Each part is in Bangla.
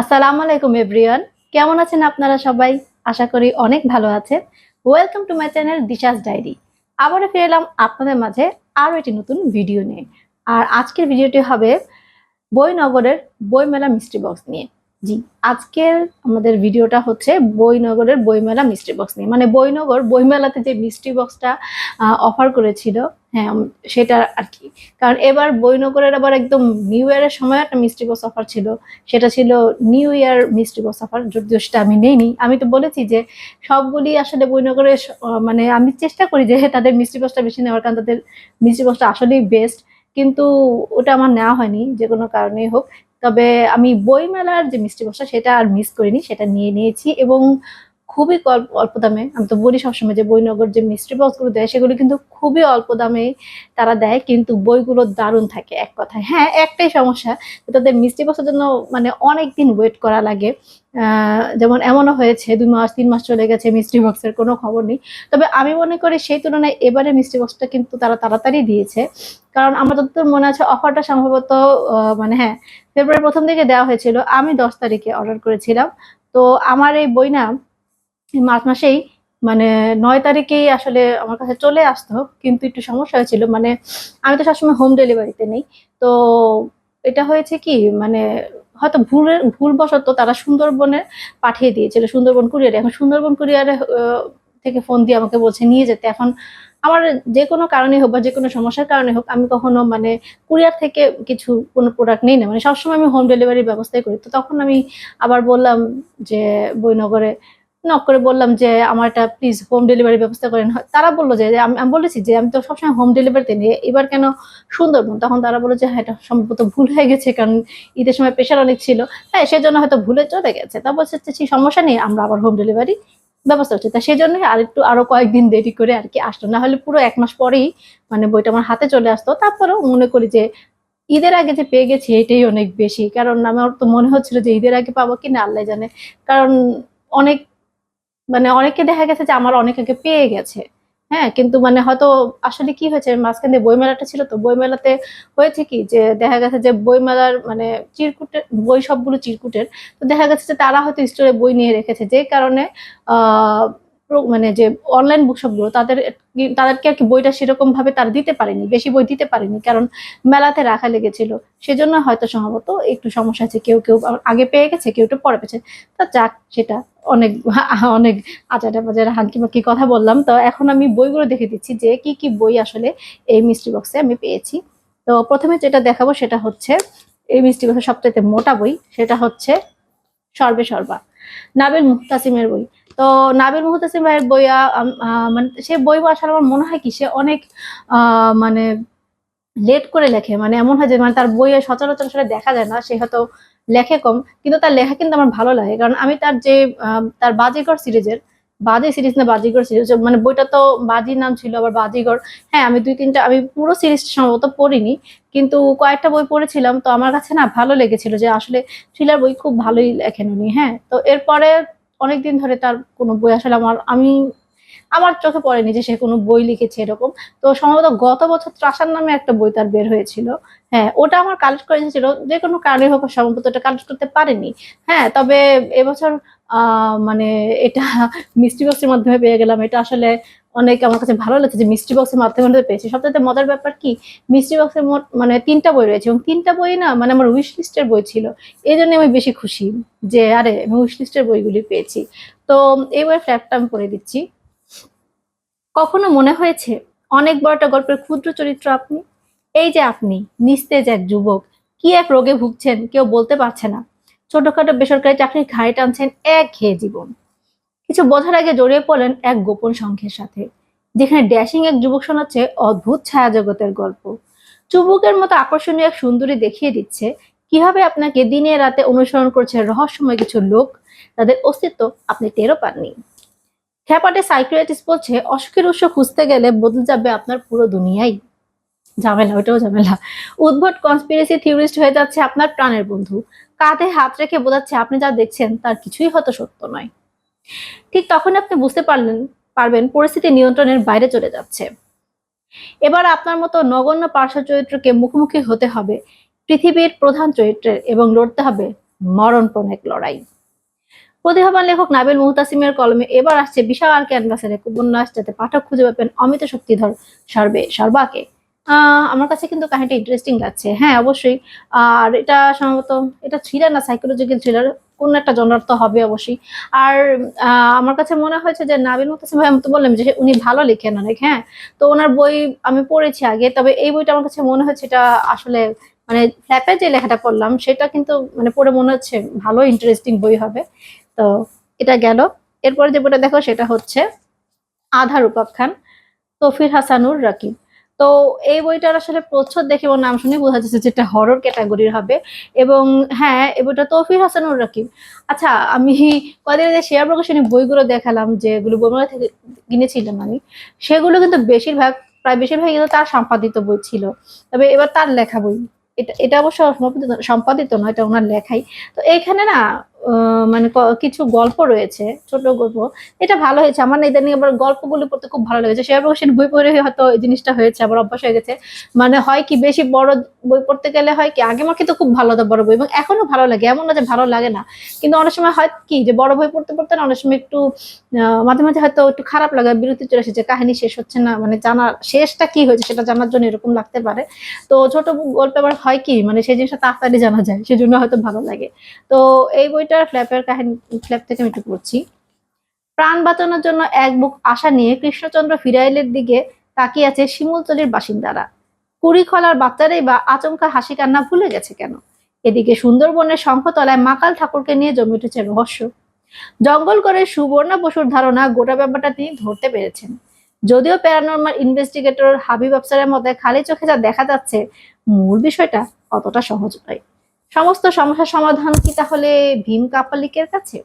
আসসালামু আলাইকুম, এভরিওয়ান। কেমন আছেন আপনারা সবাই? আশা করি অনেক ভালো আছেন। Welcome to my channel Disha's diary আবারও ফিরে এলাম আপনাদের মাঝে আরও একটি নতুন ভিডিও নিয়ে। আর আজকের ভিডিওটি হবে বইনগরের বইমেলা মিস্ট্রি বক্স নিয়ে। জি। আজকের আমাদের ভিডিওটা হচ্ছে বইনগরের বইমেলা মিস্ট্রি বক্স নিয়ে। মানে বইনগর বইমেলাতে যে মিস্ট্রি বক্সটা অফার করেছিল হ্যাঁ সেটা আর কি কারণ এবার বইনগরের আবার একদম নিউ ইয়ারের সময় একটা মিস্ট্রি বক্স অফার ছিল। সেটা ছিল new year mystery box offer যদিও সেটা আমি নেইনি। আমি তো বলেছি যে সবগুলি আসলে বইনগরে স- আহ, মানে আমি চেষ্টা করি যে তাদের মিস্ট্রি বক্সটা বেশি নেওয়ার কারণ তাদের মিস্ট্রি বক্সটা আসলেই বেস্ট কিন্তু ওটা আমার নেওয়া হয়নি যে কোনো কারণেই হোক। তবে আমি বইমেলার যে মিষ্টি বসা সেটা আর মিস করিনি সেটা নিয়ে নিয়েছি এবং খুবই অল্প দামে। আমি তো বলি সবসময় যে বইনগর যে মিষ্টি বক্সগুলো দেয়, সেগুলো কিন্তু খুবই অল্প দামে তারা দেয়, কিন্তু বইগুলো দারুণ থাকে এক কথায়। হ্যাঁ একটাই সমস্যা তাদের মিষ্টি বক্সের জন্য মানে অনেক দিন ওয়েট করা লাগে। যেমন এমনও হয়েছে, দুই মাস, তিন মাস চলে গেছে মিষ্টি বক্সের কোনো খবর নেই। তবে আমি মনে করি সেই তুলনায় এবারে মিষ্টি বক্সটা কিন্তু তারা তাড়াতাড়ি দিয়েছে। কারণ আমার যতদূর মনে আছে, অফারটা সম্ভবত মানে হ্যাঁ ফেব্রুয়ারি প্রথম দিকে দেওয়া হয়েছিল। আমি দশ তারিখে অর্ডার করেছিলাম। তো আমার এই বই না মার্চ মাসেই মানে নয় তারিখেই আসলে আমার কাছে চলে আসতো, কিন্তু একটু সমস্যা হয়েছিল। মানে আমি তো সবসময় হোম ডেলিভারিতে নেই। তো এটা হয়েছে কি মানে হয়তো ভুলের ভুলবশত তারা সুন্দরবনে পাঠিয়ে দিয়েছিল, সুন্দরবন কুরিয়ারে এখন সুন্দরবন কুরিয়ারে থেকে ফোন দিয়ে আমাকে বলছে, নিয়ে যেতে। এখন আমার যে কোনো কারণে হোক বা যে কোনো সমস্যার কারণে হোক, আমি কখনো মানে কুরিয়ার থেকে কিছু কোনো প্রোডাক্ট নেই না। মানে সবসময় আমি হোম ডেলিভারির ব্যবস্থাই করি। তো তখন আমি আবার বললাম যে বইনগরে নক করে বললাম যে, আমার একটা প্লিজ হোম ডেলিভারি ব্যবস্থা করেন তারা বলল যে আমি বলেছি যে, আমি তো সবসময় হোম ডেলিভারিতে নিয়ে এবার কেন সুন্দরবন? তখন তারা বলল যে হ্যাঁ এটা সম্ভবত ভুল হয়ে গেছে, কারণ ঈদের সময় প্রেশার অনেক ছিল। হ্যাঁ সেজন্য হয়তো ভুলে চলে গেছে। তা বলছে যে সেই সমস্যা নেই, আমরা আবার হোম ডেলিভারি ব্যবস্থা হচ্ছে তা সেই জন্যই আর একটু আরও কয়েকদিন দেরি করে আর কি আসলো। না হলে পুরো এক মাস পরেই মানে বইটা আমার হাতে চলে আসতো। তারপরেও মনে করি যে, ঈদের আগে যে পেয়ে গেছি, এটাই অনেক বেশি। কারণ আমার তো মনে হচ্ছিল যে, ঈদের আগে পাবো কিনা আল্লাহ জানে। কারণ অনেক মানে অনেকে দেখা গেছে যে আমার অনেক আগে পেয়ে গেছে। হ্যাঁ কিন্তু মানে হয়তো আসলে কি হয়েছে, মাঝখান দিয়ে বইমেলাটা ছিল তো, বইমেলাতে হয়েছে কি যে দেখা গেছে যে বইমেলার মানে চিরকুটের, বই সবগুলো চিরকুটের। তো দেখা গেছে যে তারা হয়তো স্টোরে বই নিয়ে রেখেছে, যে কারণে, আহ মানে যে অনলাইন বুকশপগুলো তাদের তাদেরকে আর কি বইটা সেরকম ভাবে তারা দিতে পারেনি, বেশি বই দিতে পারেনি, কারণ মেলাতে রাখা লেগেছিল। সেজন্য হয়তো সম্ভবত একটু সমস্যা আছে, কেউ কেউ আগে পেয়ে গেছে, কেউ একটু পরে পেয়েছে। তা যাক, সেটা অনেক অনেক আচাটা বাজারে হাঙ্কি মাকি কথা বললাম। তো এখন আমি বইগুলো দেখে দিচ্ছি, যে কি কি বই আসলে এই মিস্ট্রি বক্সে আমি পেয়েছি। তো প্রথমে যেটা দেখাবো সেটা হচ্ছে, এই মিস্ট্রি বক্সের সবচেয়ে মোটা বই, সেটা হচ্ছে সর্বে সর্বা। নাবিল মুহতাসিমের বই। তো নাবিল মুহতাসিম ভাইয়ের বই মানে সে বই আসলে আমার মনে হয় কি, সে অনেক মানে লেট করে লেখে। মানে এমন হয় যে মানে তার বই সচরাচর সেটা দেখা যায় না, সে হয়তো লেখে কম, কিন্তু তার লেখা কিন্তু আমার ভালো লাগে। কারণ আমি তার যে তার বাজেকর সিরিজের বাজি সিরিজ না বাজিগর সিরিজ মানে বইটা তো বাজি নাম ছিল, আবার বাজিগর। হ্যাঁ আমি দুই তিনটা, আমি পুরো সিরিজটা সম্ভবত পড়িনি, কিন্তু কয়েকটা বই পড়েছিলাম, তো আমার কাছে না ভালো লেগেছিল যে আসলে থ্রিলার বই খুব ভালোই লেখেন উনি হ্যাঁ। তো এরপরে অনেকদিন ধরে তার কোনো বই আসলে আমার, আমি আমার চোখে পড়েনি যে সে কোনো বই লিখেছে এরকম। তো সম্ভবত গত বছর ত্রাসার নামে একটা বই তার বের হয়েছিল। হ্যাঁ ওটা আমার কালেক্ট করে এসেছিল যে কোনো কারণে হোক, সম্ভবত ওটা কালেক্ট করতে পারেনি। হ্যাঁ তবে এবছর মানে এটা মিষ্টি বক্সের মাধ্যমে পেয়ে গেলাম। এটা আসলে অনেক আমার কাছে ভালো লাগছে যে মিষ্টি বক্সের মাধ্যমে পেয়েছি। সবচেয়ে মজার ব্যাপার কি? মিষ্টি বক্সের মোট মানে তিনটা বই রয়েছে এবং তিনটা বই না মানে আমার উইশ লিস্টের বই ছিল। এই জন্য আমি বেশি খুশি যে আরে আমি উইশ লিস্টের বইগুলি পেয়েছি। তো এই বইয়ের ফ্ল্যাপটা আমি পড়ে দিচ্ছি। কখনো মনে হয়েছে, অনেক বড় একটা গল্পের ক্ষুদ্র চরিত্র আপনি? এই যে আপনি, নিস্তেজ এক যুবক, কি এক রোগে ভুগছেন কেউ বলতে পারছে না। ছোটখাটো বেসরকারি চাকরির ঘাড়ে টানছেন এক ঘেয়ে জীবন। কিছু বোঝার আগে জড়িয়ে পড়লেন এক গোপন সংখ্যের সাথে, যেখানে ড্যাশিং এক যুবক শোনাচ্ছে অদ্ভুত ছায়া জগতের গল্প। চুবুকের মতো আকর্ষণীয় এক সুন্দরী দেখিয়ে দিচ্ছে, কীভাবে আপনাকে দিনে রাতে অনুসরণ করছে রহস্যময় কিছু লোক, তাদের অস্তিত্ব আপনি টেরও পাননি। খ্যাপাটে সাইক্রিয়াটিস্ট বলছে, অসুখের উৎস খুঁজতে গেলে বদলে যাবে আপনার পুরো দুনিয়াই। ঝামেলা ওটাও ঝামেলা। উদ্ভট কনস্পিরেসি থিওরিস্ট হয়ে যাচ্ছে আপনার প্রাণের বন্ধু। কাঁধে হাত রেখে বোঝাচ্ছে আপনি যা দেখছেন তার কিছুই হয়তো সত্য নয়। ঠিক তখন আপনি বুঝতে পারলেন, পারবেন পরিস্থিতি নিয়ন্ত্রণের বাইরে চলে যাচ্ছে। এবার আপনার মতো নগণ্য পার্শ্ব চরিত্রকে মুখোমুখি হতে হবে। পৃথিবীর প্রধান চরিত্রের এবং লড়তে হবে মরণপণ এক লড়াই। প্রতিভাবান লেখক নাবিল মুহতাসিমের কলমে এবার আসছে বিশাল ক্যানভাসের এক উপন্যাস যাতে পাঠক খুঁজে পাবেন অমিত শক্তিধর সর্বে সর্বাকে। আমার কাছে কিন্তু কাহিনীটা ইন্টারেস্টিং লাগছে। হ্যাঁ অবশ্যই। আর এটা সম্ভবত এটা থ্রিলার না সাইকোলজিক্যাল থ্রিলার কোন একটা জনার তো হবে অবশ্যই। আর আমার কাছে মনে হয়েছে যে নাবিল মুহতাসিম ভাই আমি তো বললাম যে উনি ভালো লেখেন অনেক হ্যাঁ। তো ওনার বই আমি পড়েছি আগে, তবে এই বইটা আমার কাছে মনে হচ্ছে এটা আসলে মানে ফ্ল্যাপে যে লেখাটা পড়লাম, সেটা কিন্তু মানে পড়ে মনে হচ্ছে ভালো ইন্টারেস্টিং বই হবে। তো এটা গেল। এরপরে যে বইটা দেখো, সেটা হচ্ছে আধার উপাখ্যান তফির হাসানুর রাকিব। তো এই বইটার আসলে প্রচ্ছদ দেখে এবং নাম শুনে বোঝা যাচ্ছে যে এটা হরর ক্যাটাগরির হবে এবং হ্যাঁ এই বইটা তৌফির হাসানুর রাকিব। আচ্ছা আমি কদিন আগে শেয়ার প্রকাশনী বইগুলো দেখালাম যেগুলো বইমেলা থেকে কিনেছিলাম আমি। সেগুলো কিন্তু বেশিরভাগ, প্রায় বেশিরভাগ কিন্তু তার সম্পাদিত বই ছিল। তবে এবার তার লেখা বই। এটা এটা অবশ্য সম্পাদিত নয়, এটা ওনার লেখাই। তো এইখানে না মানে কিছু গল্প রয়েছে, ছোট গল্প। এটা ভালো হয়েছে। আমার ইদানিং আবার গল্পগুলো পড়তে খুব ভালো লেগেছে। শেয়ার প্রকাশন বই পড়ে হয়তো এই জিনিসটা হয়েছে, আবার অভ্যাস হয়ে গেছে। মানে হয় কি বেশি বড় বই পড়তে গেলে হয় কি, আগে আমার তো খুব ভালো হতো বড় বই, এবং এখনও ভালো লাগে। এমন না যে ভালো লাগে না। কিন্তু অনেক সময় হয় কি যে বড় বই পড়তে পড়তে না অনেক সময় একটু মাঝে মাঝে হয়তো একটু খারাপ লাগে, বিরতি চলে এসেছে, কাহিনী শেষ হচ্ছে না মানে জানার শেষটা কি হয়েছে সেটা জানার জন্য এরকম লাগতে পারে। তো ছোট গল্প আবার হয় কি মানে সেই জিনিসটা তাড়াতাড়ি জানা যায়, সেজন্য হয়তো ভালো লাগে। তো এই বইটার ফ্ল্যাপের কাহিনী ফ্ল্যাপ থেকে আমি একটু পড়ছি। প্রাণ বাঁচানোর জন্য এক বুক আশা নিয়ে কৃষ্ণচন্দ্র ফিরাইলের দিকে তাকিয়ে আছে শিমুলতলির বাসিন্দারা। কুড়ি খলার বাচ্চারাই বা আচমকা হাসি কান্না ভুলে গেছে কেন? এদিকে সুন্দরবনের শঙ্খতলায় মাকাল ঠাকুরকে নিয়ে জমে উঠেছে রহস্য। জঙ্গল করে সুবর্ণা বসুর ধারণা গোটা ব্যাপারটা তিনি ধরতে পেরেছেন। যদিও প্যারানর্মাল ইনভেস্টিগেটর হাবিব আফসারের মতে খালি চোখে যা দেখা যাচ্ছে, মূল বিষয়টা অতটা সহজ নয়। সমস্ত সমস্যা সমাধান কি তাহলে ভীম কাপালিকের কাছে?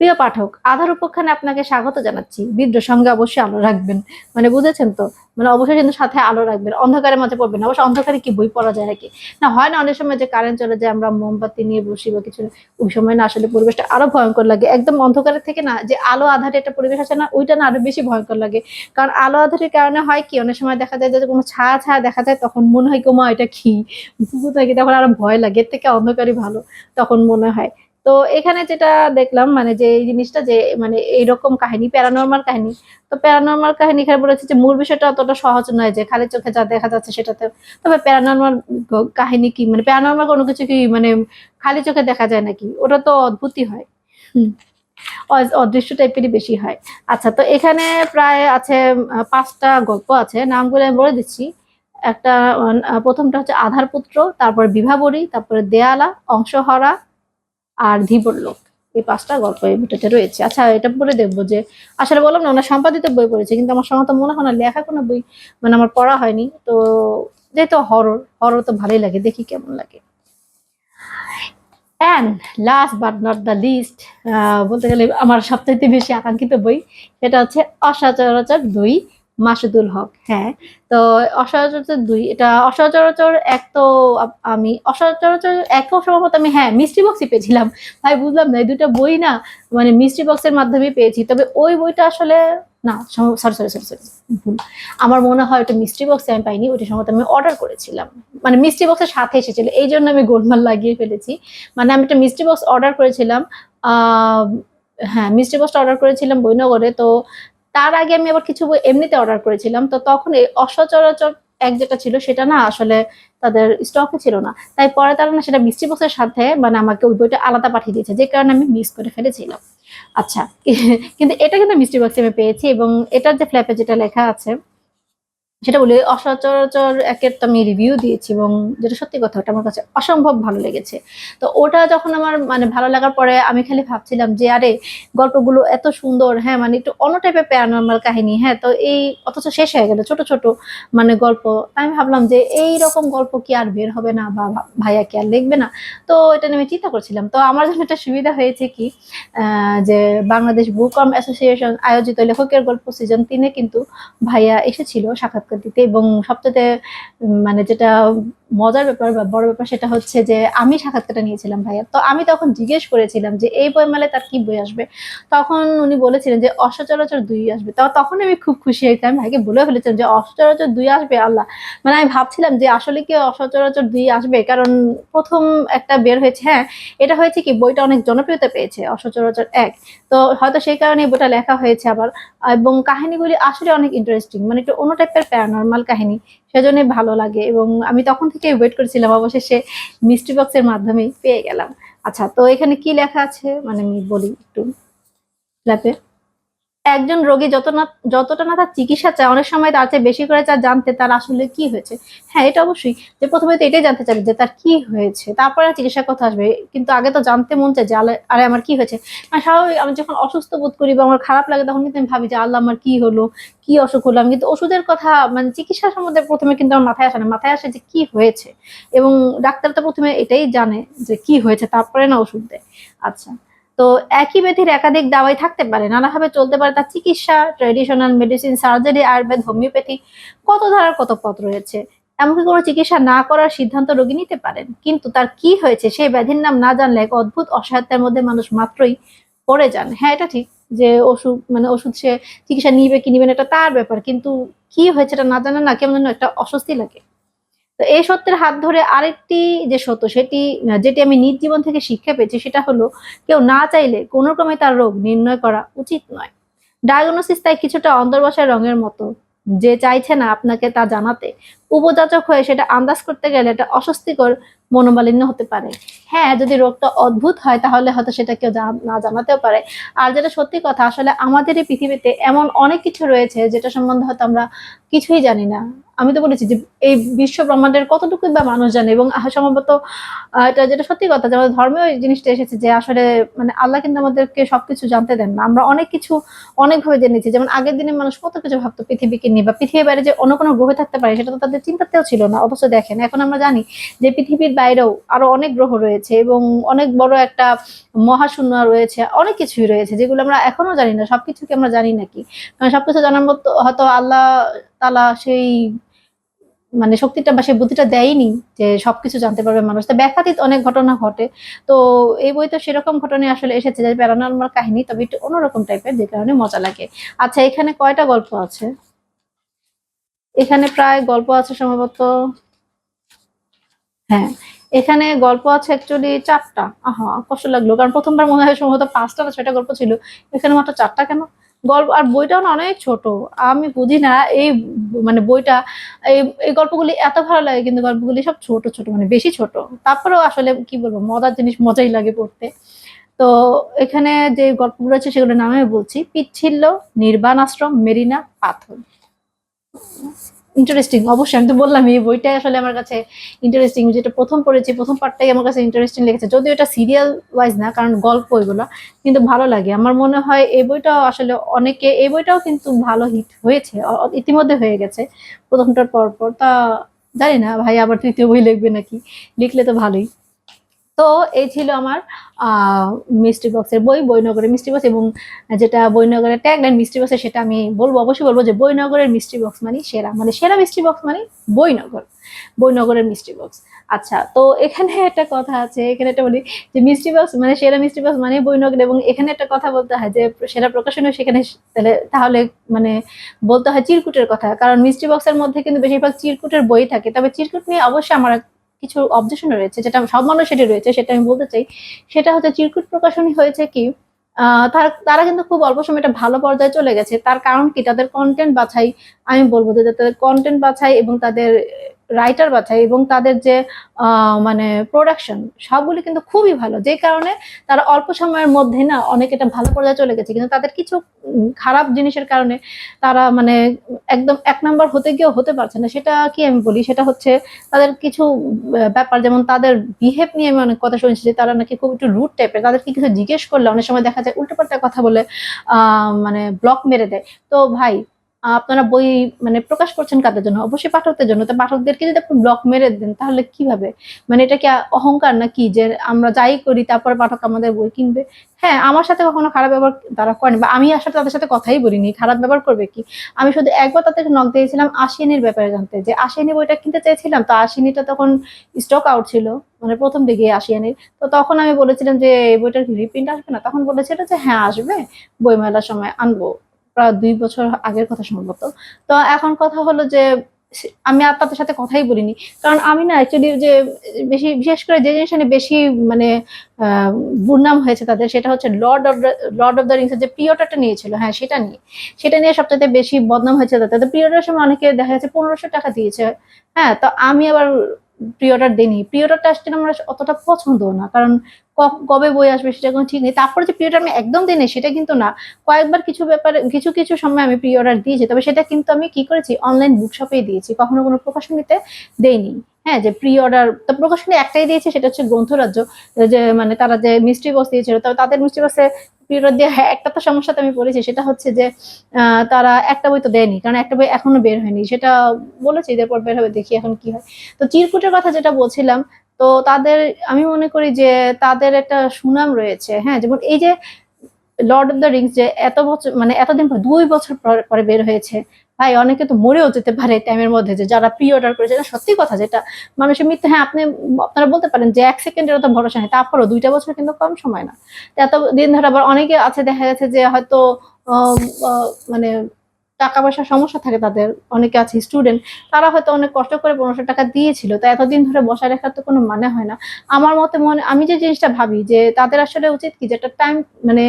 প্রিয় পাঠক, আধার উপখ্যানে আপনাকে স্বাগত জানাচ্ছি। বিদ্রোহ সঙ্গে অবশ্যই আলো রাখবেন। মানে বুঝেছেন তো? মানে অবশ্যই কিন্তু সাথে আলো রাখবেন। অন্ধকারের মাঝে পড়বেন না। অবশ্য অন্ধকারে কি বই পড়া যায় নাকি? না, হয় না অনেক সময় যে কারেন্ট চলে যায়, আমরা মোমবাতি নিয়ে বসি বা কিছু ওই সময় না আসলে পরিবেশটা আরও ভয়ঙ্কর লাগে। একদম অন্ধকারের থেকে না, যে আলো আধারে একটা পরিবেশ আছে না, ওইটা না আরও বেশি ভয়ঙ্কর লাগে। কারণ আলো আধারের কারণে হয় কি, অনেক সময় দেখা যায় যে কোনো ছায়া ছায়া দেখা যায়, তখন মনে হয় কোমা এটা কি? তখন আরও ভয় লাগে। এর থেকে অন্ধকারই ভালো, তখন মনে হয়। তো এখানে যেটা দেখলাম মানে যে এই জিনিসটা যে মানে এইরকম কাহিনী প্যারানর্মাল কাহিনী তো প্যারানর্মাল কাহিনী এখানে বলেছে যে মূল বিষয়টা অতটা সহজ নয় যে খালি চোখে যা দেখা যাচ্ছে সেটাতে। তবে প্যারানর্মাল কাহিনী কি মানে প্যারানর্মাল কোনো কিছু কি মানে খালি চোখে দেখা যায় নাকি? ওটা তো অদ্ভুতই হয়। হুম। অদৃশ্য টাইপেরই বেশি হয়। আচ্ছা তো এখানে প্রায় আছে পাঁচটা গল্প আছে। নামগুলো আমি বলে দিচ্ছি। একটা প্রথমটা হচ্ছে আধার পুত্র তারপরে বিভাবরী তারপরে দেয়ালা অংশহরা আর ধীবর লোক। এই পাঁচটা গল্প এই বইটাতে রয়েছে। আচ্ছা এটা বলে দেখব যে আসলে বললাম না, ওনার সম্পাদিত বই পড়েছে, কিন্তু আমার সময় তো মনে হয় না, লেখা কোনো বই মানে আমার পড়া হয়নি। তো যেহেতু হরর হরর তো ভালোই লাগে, দেখি কেমন লাগে। And last but not the least বলতে গেলে আমার সবচাইতে বেশি আকাঙ্ক্ষিত বই, সেটা হচ্ছে অসচরাচর দুই মাসুদুল হক হ্যাঁ। তো অসচরাচর দুই, এটা অসচরাচর এক তো আমি অসচরাচর একও সম্ভবত আমি হ্যাঁ মিস্ট্রি বক্সই পেয়েছিলাম। ভাই, বুঝলাম না, এই দুটো বই না মানে মিস্ট্রি বক্সের মাধ্যমে পেয়েছি। তবে ওই বইটা আসলে, না সরি সরি সরি সরি ভুল। আমার মনে হয় ওটা মিস্ট্রি বক্সে আমি পাইনি, ওইটা সম্ভবত আমি অর্ডার করেছিলাম। মানে মিস্ট্রি বক্সের সাথে এসেছিল, এই জন্য আমি গোলমাল লাগিয়ে ফেলেছি। মানে আমি একটা মিস্ট্রি বক্স অর্ডার করেছিলাম হ্যাঁ মিস্ট্রি বক্সটা অর্ডার করেছিলাম বইনগরে তো তার আগে আমি আবার কিছু বই এমনিতে অর্ডার করেছিলাম, তো তখন এই অসচরাচর এক যেটা ছিল সেটা না আসলে তাদের স্টকে ছিল না। তাই পরে তারা না সেটা মিষ্টি বক্সের সাথে মানে আমাকে ওই বইটা আলাদা পাঠিয়ে দিয়েছে, যে কারণে আমি মিস করে ফেলেছিলাম। আচ্ছা কিন্তু এটা কিন্তু মিষ্টি বক্সে আমি পেয়েছি এবং এটার যে ফ্ল্যাপে যেটা লেখা আছে সেটা বলি অসচরাচর একের তো আমি রিভিউ দিয়েছি এবং যেটা সত্যি কথা, ওটা আমার কাছে অসম্ভব ভালো লেগেছে। তো ওটা যখন আমার মানে ভালো লাগার পরে আমি খালি ভাবছিলাম যে, আরে, গল্পগুলো এত সুন্দর হ্যাঁ মানে একটু অন্য টাইপের প্যারানর্মাল কাহিনী হ্যাঁ তো এই অথচ শেষ হয়ে গেল ছোট ছোট মানে গল্প। আমি ভাবলাম যে, এই রকম গল্প কি আর বের হবে না বা ভাইয়া কি আর লিখবে না? তো এটা নিয়ে আমি চিন্তা করছিলাম। তো আমার জন্য একটা সুবিধা হয়েছে কি যে বাংলাদেশ বুকম অ্যাসোসিয়েশন আয়োজিত লেখকের গল্প সিজন তিনে কিন্তু ভাইয়া এসেছিল সাক্ষাৎকার দিতে এবং সবচেয়ে মানে যেটা মজার ব্যাপার বা বড় ব্যাপার সেটা হচ্ছে যে আমি সাক্ষাৎকারটা নিয়েছিলাম ভাইয়া। তো আমি তখন জিজ্ঞেস করেছিলাম যে এই বইমেলায় তার কি বই আসবে? তখন উনি বলেছিলেন যে অসচরাচর দুই আসবে। তো তখন আমি খুব খুশি হইতাম, ভাইকে বলে ফেলেছিলাম যে অসচরাচর দুই আসবে, আল্লাহ। মানে আমি ভাবছিলাম যে আসলে কি অসচরাচর দুই আসবে? কারণ প্রথম একটা বের হয়েছে হ্যাঁ এটা হয়েছে কি বইটা অনেক জনপ্রিয়তা পেয়েছে, অসচরাচর এক। তো হয়তো সেই কারণে বইটা লেখা হয়েছে আবার। এবং কাহিনীগুলি আসলে অনেক ইন্টারেস্টিং মানে একটু অন্য টাইপের প্যারানর্মাল কাহিনী। সেজন্যই ভালো লাগে। এবং আমি তখন থেকে ওয়েট করেছিলাম, অবশেষে মিস্ট্রি বক্সের মাধ্যমেই পেয়ে গেলাম। আচ্ছা তো এখানে কি লেখা আছে? মানে আমি বলি একটু। ল্যাপে? একজন রোগী যত না, যতটা না তার চিকিৎসা চায়, অনেক সময় তার চেয়ে বেশি করে চায় জানতে তার আসলে কি হয়েছে। হ্যাঁ এটা অবশ্যই যে প্রথমে তো এটাই জানতে চাবে যে তার কি হয়েছে, তারপরে চিকিৎসার কথা আসবে। কিন্তু আগে তো জানতে মন চায় যে আরে আমার কি হয়েছে। মানে স্বাভাবিক, আমি যখন অসুস্থ বোধ করি বা আমার খারাপ লাগে, তখন কিন্তু আমি ভাবি যে আল্লাহ আমার কি হলো, কি অসুখ হলো। আমি কিন্তু ওষুধের কথা মানে চিকিৎসা সম্বন্ধে প্রথমে কিন্তু আমার মাথায় আসে না। মাথায় আসে যে কি হয়েছে। এবং ডাক্তার তো প্রথমে এটাই জানে যে কি হয়েছে, তারপরে না ওষুধ দেয়। আচ্ছা। তো একই ব্যাধির একাধিক দাওয়াই থাকতে পারে। নানাভাবে চলতে পারে তার চিকিৎসা traditional medicine surgery Ayurveda homeopathy কত ধারার কত পথ রয়েছে। এমনকি কোনো চিকিৎসা না করার সিদ্ধান্ত রোগী নিতে পারেন। কিন্তু তার কি হয়েছে সেই ব্যাধির নাম না জানলে এক অদ্ভুত অসহায়তার মধ্যে মানুষ মাত্রই পড়ে যান। হ্যাঁ এটা ঠিক যে ওষুধ মানে ওষুধ সে চিকিৎসা নিবে কি নিবে না, এটা তার ব্যাপার। কিন্তু কি হয়েছে এটা না জানা না কেমন একটা অস্বস্তি লাগে। তো এই সত্যের হাত ধরে আরেকটি যে সত্য, সেটি, যেটি আমি নিজ জীবন থেকে শিক্ষা পেয়েছি, সেটা হলো কেউ না চাইলে কোনো ক্রমে তার রোগ নির্ণয় করা উচিত নয়। ডায়াগনোসিস তাই কিছুটা অন্তর্বাসায় রঙের মতো। যে চাইছে না আপনাকে তা জানাতে উপযাচক হয়ে সেটা আন্দাজ করতে গেলে এটা অস্বস্তিকর মনোমালিন্য হতে পারে। হ্যাঁ যদি রোগটা অদ্ভুত হয়, তাহলে হয়তো সেটা কেউ না জানাতেও পারে। আর যেটা সত্যি কথা, আসলে আমাদের এই পৃথিবীতে এমন অনেক কিছু রয়েছে, যেটা সম্বন্ধে হয়তো আমরা কিছুই জানি না। আমি তো বলেছি যে, এই বিশ্ব ব্রহ্মাণ্ডের কতটুকু বা মানুষ জানে এবং সম্ভবত এটা যেটা সত্যি কথা, যে আমাদের ধর্মেও এই জিনিসটা এসেছে যে, আসলে মানে আল্লাহ কিন্তু আমাদেরকে সবকিছু জানতে দেন না। আমরা অনেক কিছু অনেকভাবে জেনেছি। যেমন আগের দিনে মানুষ কত কিছু ভাবতো পৃথিবীকে নিয়ে বা পৃথিবীর বাইরে যে অন্য কোনো গ্রহে থাকতে পারে, সেটা তো তাদের চিন্তাতেও ছিল না। অথচ দেখেন, এখন আমরা জানি যে পৃথিবীর বাইরেও আরও অনেক গ্রহ রয়েছে এবং অনেক বড় একটা মহাশূন্য রয়েছে, অনেক কিছুই রয়েছে যেগুলো আমরা এখনও জানি না, সবকিছুকে আমরা জানি নাকি কারণ সবকিছু জানার মতো হয়তো আল্লাহ তালা সেই মানে শক্তিটা বা সেই বুদ্ধিটা দেয়নি যে সবকিছু জানতে পারবে মানুষ। তো ব্যাখ্যাতীত অনেক ঘটনা ঘটে। তো এই বই তো সেরকম ঘটনা আসলে এসেছে যে প্যারানর্মাল কাহিনী, তবে একটু অন্যরকম টাইপের যে কারণে মজা লাগে। আচ্ছা এখানে কয়টা গল্প আছে? এখানে প্রায় গল্প আছে সম্ভবত হ্যাঁ এখানে গল্প আছে অ্যাকচুয়ালি চারটা। আহা, কষ্ট লাগল, কারণ প্রথমবার মনে হয় সম্ভবত পাঁচটা না ছয়টা গল্প ছিল। এখানে মাত্র চারটা কেন? গল্প, আর বইটাও না অনেক ছোট। আমি বুঝি না এই মানে বইটা, এই এই গল্পগুলি এত ভালো লাগে, কিন্তু গল্পগুলি সব ছোট ছোট মানে বেশি ছোট। তারপরেও আসলে কি বলব, মজার জিনিস মজাই লাগে পড়তে। তো এখানে যে গল্পগুলো আছে সেগুলোর নামে বলছি পিচ্ছিল্য নির্বাণ আশ্রম, মেরিনা, পাথর। ইন্টারেস্টিং অবশ্যই, আমি তো বললাম, এই বইটাই আসলে আমার কাছে ইন্টারেস্টিং যেটা প্রথম পড়েছি, প্রথম পার্টটাই আমার কাছে ইন্টারেস্টিং লেগেছে। যদিও এটা সিরিয়াল ওয়াইজ না, কারণ গল্প এগুলো, কিন্তু ভালো লাগে। আমার মনে হয় এই বইটাও আসলে অনেকে, এই বইটাও কিন্তু ভালো হিট হয়েছে ইতিমধ্যে হয়ে গেছে, প্রথমটার পর পর তা জানি না, ভাই আবার তৃতীয় বই লিখবে নাকি? লিখলে তো ভালোই। তো এই ছিল আমার মিষ্টি বক্সের বই বইনগরের মিষ্টি বক্স এবং যেটা বইনগরের ট্যাগলাইন মিষ্টি বক্সের সেটা আমি বলব, অবশ্যই বলব যে বইনগরের মিষ্টি বক্স মানে সেরা মানে সেরা মিষ্টি বক্স মানে বইনগর বইনগরের মিষ্টি বক্স আচ্ছা তো এখানে একটা কথা আছে, এখানে একটা বলি যে মিষ্টি বক্স মানে সেরা মিষ্টি বক্স মানে বইনগর এবং এখানে একটা কথা বলতে হয় যে সেরা প্রকাশনীয় সেখানে তাহলে তাহলে মানে বলতে হয় চিরকুটের কথা, কারণ মিষ্টি বক্সের মধ্যে কিন্তু বেশিরভাগ চিরকুটের বই থাকে, তবে চিরকুট নিয়ে অবশ্যই আমার কিছু অবজেকশন রয়েছে, যেটা সব মানুষ সেটি রয়েছে, সেটা আমি বলতে চাই। সেটা হচ্ছে চিরকুট প্রকাশনী হয়েছে কি তারা কিন্তু খুব অল্প সময় একটা ভালো পর্যায়ে চলে গেছে। তার কারণ কি? তাদের কন্টেন্ট বাছাই, আমি বলব যে তাদের কন্টেন্ট বাছাই এবং তাদের রাইটার বাছাই এবং তাদের যে মানে প্রোডাকশন সবগুলি কিন্তু খুবই ভালো। যে কারণে তারা অল্প সময়ের মধ্যে না অনেক এটা ভালো পর্যায়ে চলে গেছে। কিন্তু তাদের কিছু খারাপ জিনিসের কারণে তারা মানে একদম এক নাম্বার হতে গিয়েও হতে পারছে না। সেটা কি আমি বলি? সেটা হচ্ছে তাদের কিছু ব্যাপার, যেমন তাদের বিহেভ নিয়ে আমি অনেক কথা শুনেছি যে তারা নাকি খুব একটু রুট টাইপের তাদেরকে কিছু জিজ্ঞেস করলে অনেক সময় দেখা যায় উল্টোপাল্টা কথা বলে মানে ব্লক মেরে দেয়। তো ভাই আপনারা বই মানে প্রকাশ করছেন কাদের জন্য? অবশ্যই পাঠকদের জন্য। তো পাঠকদেরকে যদি আপনি ব্লক মেরে দেন, তাহলে কীভাবে? মানে এটা কি অহংকার নাকি যে আমরা যাই করি, তারপরে পাঠক আমাদের বই কিনবে? হ্যাঁ আমার সাথে কখনো খারাপ ব্যবহার তারা করেনি বা আমি আসলে তাদের সাথে কথাই বলিনি। খারাপ ব্যবহার করবে কি? আমি শুধু একবার তাদেরকে নক দিয়েছিলাম আশিয়ানির ব্যাপারে জানতে, যে আশিয়ানি বইটা কিনতে চেয়েছিলাম, তো আশিয়ানিটা তখন স্টক আউট ছিল মানে প্রথম দিকে আশিয়ানির। তো তখন আমি বলেছিলাম যে, এই বইটার রিপ্রিন্ট আসবে না? তখন বলেছিল যে হ্যাঁ আসবে। বইমেলার সময় আনব। প্রায় দুই বছর আগের কথা সম্ভবত তো এখন কথা হলো যে আমি আর তাদের সাথে কথাই বলিনি। কারণ আমি না অ্যাকচুয়ালি যে, বেশি, বিশেষ করে যে জিনিসটা বেশি মানে দুর্নাম হয়েছে তাদের, সেটা হচ্ছে Lord of Lord of the Rings যে পিরিয়ডটা নিয়েছিল হ্যাঁ সেটা নিয়ে। সেটা নিয়ে সবচেয়ে বেশি বদনাম হয়েছে তাদের। পিরিয়ডের সময় অনেকে দেখা যাচ্ছে পনেরোশো টাকা দিয়েছে হ্যাঁ তো আমি আবার প্রিয়টার অর্ডার দিইনি। প্রি অর্ডারটা আসলে আমার অতটা পছন্দ না। কারণ কবে বই আসবে সেটা কোনো ঠিক নেই। তারপরে যে প্রি আমি একদম দিইনি, সেটা কিন্তু না। কয়েকবার কিছু ব্যাপারে, কিছু কিছু সময় আমি প্রি অর্ডার দিয়েছি, তবে সেটা কিন্তু আমি কি করেছি? অনলাইন বুকশপেই দিয়েছি। কখনো কোনো প্রকাশনীতে দেইনি। হ্যাঁ যে প্রি অর্ডার তো প্রকাশনী একটাই দিয়েছে, সেটা হচ্ছে গ্রন্থরাজ্য। যে মানে তারা যে মিস্ট্রি বক্স দিয়েছিল, তবে তাদের মিস্ট্রি প্রি দিয়ে হ্যাঁ একটা তো সমস্যাতে আমি পড়েছি, সেটা হচ্ছে যে তারা একটা বই তো দেয়নি, কারণ একটা বই এখনও বের হয়নি। সেটা বলেছি ঈদের পর বের হবে, দেখি এখন কি হয়। তো চিরকুটের কথা যেটা বলছিলাম তো তাদের, আমি মনে করি যে তাদের একটা সুনাম রয়েছে হ্যাঁ যেমন এই যে লর্ড অফ দ্য রিংস যে এত বছর মানে এতদিন পর, দুই বছর পর- বের হয়েছে, ভাই, অনেকে তো মরেও যেতে পারে টাইমের মধ্যে, যে যারা প্রি অর্ডার করেছে, এটা সত্যি কথা, যেটা মানুষের মৃত্যু হ্যাঁ আপনি, আপনারা বলতে পারেন যে এক সেকেন্ডের তো ভরসা নেই, তারপরও দুইটা বছর কিন্তু কম সময় না। এত দিন ধরে আবার অনেকে আছে, দেখা গেছে যে হয়তো মানে টাকা পয়সার সমস্যা থাকে তাদের। অনেকে আছে স্টুডেন্ট তারা হয়তো অনেক কষ্ট করে পনেরোশো টাকা দিয়েছিল। তো এতদিন ধরে বসায় রাখার তো কোনো মানে হয় না। আমার মতে মনে আমি যে জিনিসটা ভাবি যে তাদের আসলে উচিত কি যে একটা টাইম মানে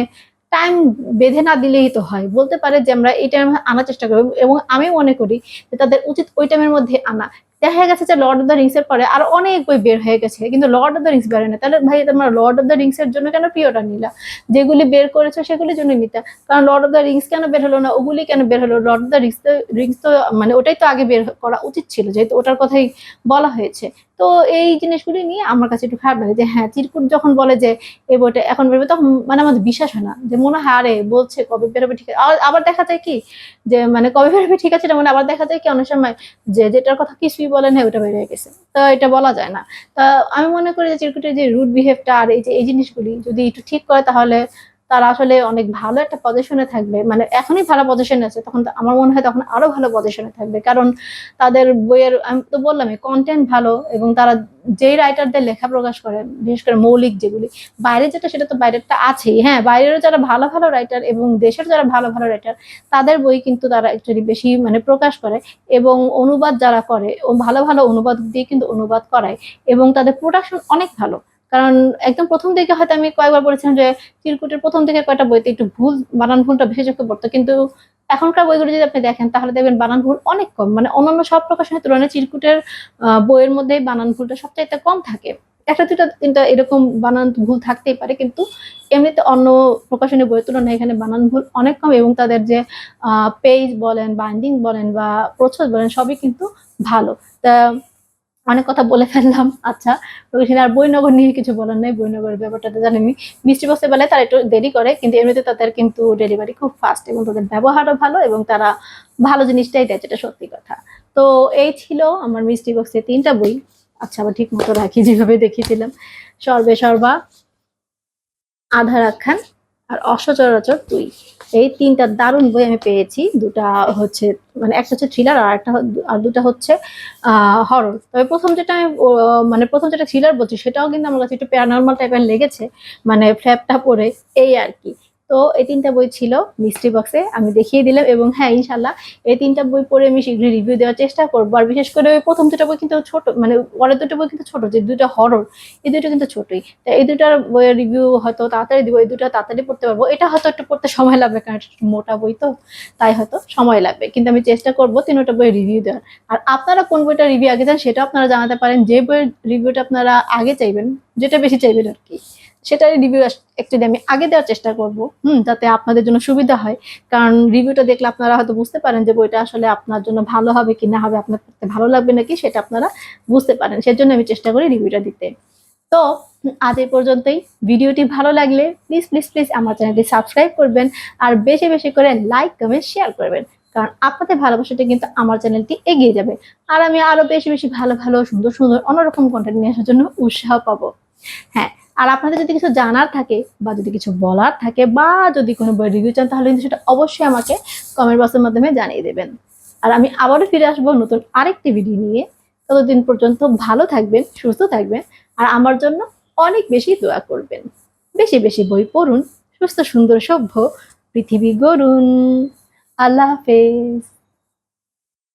টাইম বেঁধে না দিলেই তো হয়। বলতে পারে যে আমরা এই টাইমে আনার চেষ্টা করব এবং আমি মনে করি যে তাদের উচিত ওই টাইমের মধ্যে আনা। দেখা গেছে যে লর্ড অফ দ্য রিংস এর পরে আর অনেক বই বের হয়ে গেছে, কিন্তু লর্ড অফ দ্য রিংস বের হয় না তাহলে ভাই, তোমার লর্ড অফ দ্য রিংস এর জন্য কেন প্রিয়টা নিলা? যেগুলি বের করেছ সেগুলির জন্য নিতা। কারণ লর্ড অফ দ্য রিংস কেন বের হলো না, ওগুলি কেন বের হলো? Lord of the Rings Rings তো মানে ওটাই তো আগে বের করা উচিত ছিল, যেহেতু ওটার কথাই বলা হয়েছে। তো এই জিনিসগুলি নিয়ে আমার কাছে একটু খারাপ লাগে যে হ্যাঁ চিরকুট যখন বলে যে এই বইটা এখন বেরোবে, তখন মানে আমাদের বিশ্বাস হয় না। যে মনে হয়, আরে, বলছে কবে বেরোবে, ঠিক আছে। আবার- দেখা যায় কি, যে মানে কবে বেরোবে, ঠিক আছে মানে আবার দেখা যায় কি, অনেক সময় যে, যেটার কথা কিছুই বলে না ওটা বেরিয়ে গেছে। তো এটা বলা যায় না। তা আমি মনে করি যে, চিরকুটের যে রুট বিহেভটা আর এই যে, এই জিনিসগুলি যদি একটু ঠিক করে, তাহলে তারা আসলে অনেক ভালো একটা পজিশনে থাকবে। মানে এখনই ভালো পজিশনে আছে, তখন আমার মনে হয় তখন আরও ভালো পজিশনে থাকবে। কারণ তাদের বইয়ের, আমি তো বললামই কন্টেন্ট ভালো এবং তারা যেই রাইটারদের লেখা প্রকাশ করে, বিশেষ করে মৌলিক যেগুলি, বাইরে যেটা সেটা তো বাইরেরটা আছেই। হ্যাঁ বাইরেরও যারা ভালো ভালো রাইটার এবং দেশের যারা ভালো ভালো রাইটার তাদের বই কিন্তু তারা অ্যাকচুয়ালি বেশি মানে প্রকাশ করে এবং অনুবাদ যারা করে, ও ভালো ভালো অনুবাদ দিয়ে কিন্তু অনুবাদ করায় এবং তাদের প্রোডাকশন অনেক ভালো। কারণ একদম প্রথম দিকে হয়তো আমি কয়েকবার বলেছিলাম যে চিরকুটের প্রথম দিকে কয়েকটা বইতে একটু ভুল, বানান ভুলটা বেশি চোখে পড়তো। কিন্তু এখনকার বইগুলো যদি আপনি দেখেন, তাহলে দেখবেন বানান ভুল অনেক কম। মানে অন্যান্য সব প্রকাশনের তুলনায় চিরকুটের বইয়ের মধ্যে বানান ভুলটা সবচাইতে কম থাকে। একটা দুটা তিনটা এরকম বানান ভুল থাকতেই পারে, কিন্তু এমনিতে অন্য প্রকাশনী বইয়ের তুলনায় এখানে বানান ভুল অনেক কম এবং তাদের যে পেজ বলেন বাইন্ডিং বলেন বা প্রচ্ছদ বলেন, সবই কিন্তু ভালো। তা অনেক কথা বলে ফেললাম। আচ্ছা প্রকাশনী আর বইনগর নিয়ে কিছু বলার নেই বইনগরের ব্যাপারটা তো জানেনি। মিষ্টি বসতে বেলায় তারা একটু দেরি করে, কিন্তু এমনিতে তাদের কিন্তু ডেলিভারি খুব ফাস্ট এবং তাদের ব্যবহারও ভালো এবং তারা ভালো জিনিসটাই দেয়, যেটা সত্যি কথা। তো এই ছিল আমার মিষ্টি বক্সে তিনটা বই। আচ্ছা আবার ঠিক মতো রাখি যেভাবে দেখিয়েছিলাম। সর্বে সর্বা আধার আখ্যান আর অসচরাচর তুই এই তিনটা দারুণ বই আমি পেয়েছি। দুটা হচ্ছে মানে একটা হচ্ছে থ্রিলার আর একটা আর দুটা হচ্ছে হরর তবে প্রথম যেটা আমি মানে প্রথম যেটা থ্রিলার বলছি, সেটাও কিন্তু আমার কাছে একটু প্যারানর্মাল টাইপের লেগেছে। মানে ফ্ল্যাপটা পরে, এই আর কি। তো এই তিনটা বই ছিল মিস্ট্রি বক্সে আমি দেখিয়ে দিলাম এবং হ্যাঁ ইনশাল্লাহ এই তিনটা বই পড়ে আমি শীঘ্রই রিভিউ দেওয়ার চেষ্টা করব। আর বিশেষ করে ওই প্রথম দুটো বই কিন্তু ছোট মানে পরের দুটো বই কিন্তু ছোট, যে দুটো হরর এই দুটো কিন্তু ছোটই। তো এই দুটার বইয়ের রিভিউ হয়তো তাড়াতাড়ি দিব, এই দুটো তাড়াতাড়ি পড়তে পারব। এটা হয়তো একটু পড়তে সময় লাগবে, কারণ মোটা বই তো, তাই হয়তো সময় লাগবে। কিন্তু আমি চেষ্টা করব তিনটা বইয়ের রিভিউ দেওয়ার। আর আপনারা কোন বইটা রিভিউ আগে চান সেটা আপনারা জানাতে পারেন, যে বইয়ের রিভিউটা আপনারা আগে চাইবেন, যেটা বেশি চাইবেন আর কি। সেটারই রিভিউ অ্যাকচুয়ালি আমি আগে দেওয়ার চেষ্টা করব, হুম, যাতে আপনাদের জন্য সুবিধা হয়। কারণ রিভিউটা দেখলে আপনারা হয়তো বুঝতে পারেন যে বইটা আসলে আপনার জন্য ভালো হবে কি না হবে, আপনার পড়তে ভালো লাগবে নাকি সেটা আপনারা বুঝতে পারেন। সেজন্য আমি চেষ্টা করি রিভিউটা দিতে। তো, আজ এই পর্যন্তই। ভিডিওটি ভালো লাগলে প্লিজ প্লিজ প্লিজ আমার চ্যানেলটি সাবস্ক্রাইব করবেন আর বেশি বেশি করে লাইক কমেন্ট শেয়ার করবেন। কারণ আপনাদের ভালোবাসাটা কিন্তু আমার চ্যানেলটি এগিয়ে যাবে। আর আমি আরও বেশি বেশি ভালো ভালো, সুন্দর সুন্দর, অন্যরকম কন্টেন্ট নিয়ে আসার জন্য উৎসাহ পাবো। হ্যাঁ আর আপনাদের যদি কিছু জানার থাকে বা যদি কিছু বলার থাকে বা যদি কোনো বই রিভিউ চান, তাহলে কিন্তু সেটা অবশ্যই আমাকে কমেন্ট বক্সের মাধ্যমে জানিয়ে দেবেন। আর আমি আবারও ফিরে আসব নতুন আরেকটি ভিডিও নিয়ে। ততদিন পর্যন্ত ভালো থাকবেন, সুস্থ থাকবেন, আর আমার জন্য অনেক বেশি দোয়া করবেন। বেশি বেশি বই পড়ুন, সুস্থ সুন্দর সভ্য পৃথিবী গড়ুন। আল্লাহ হাফেজ।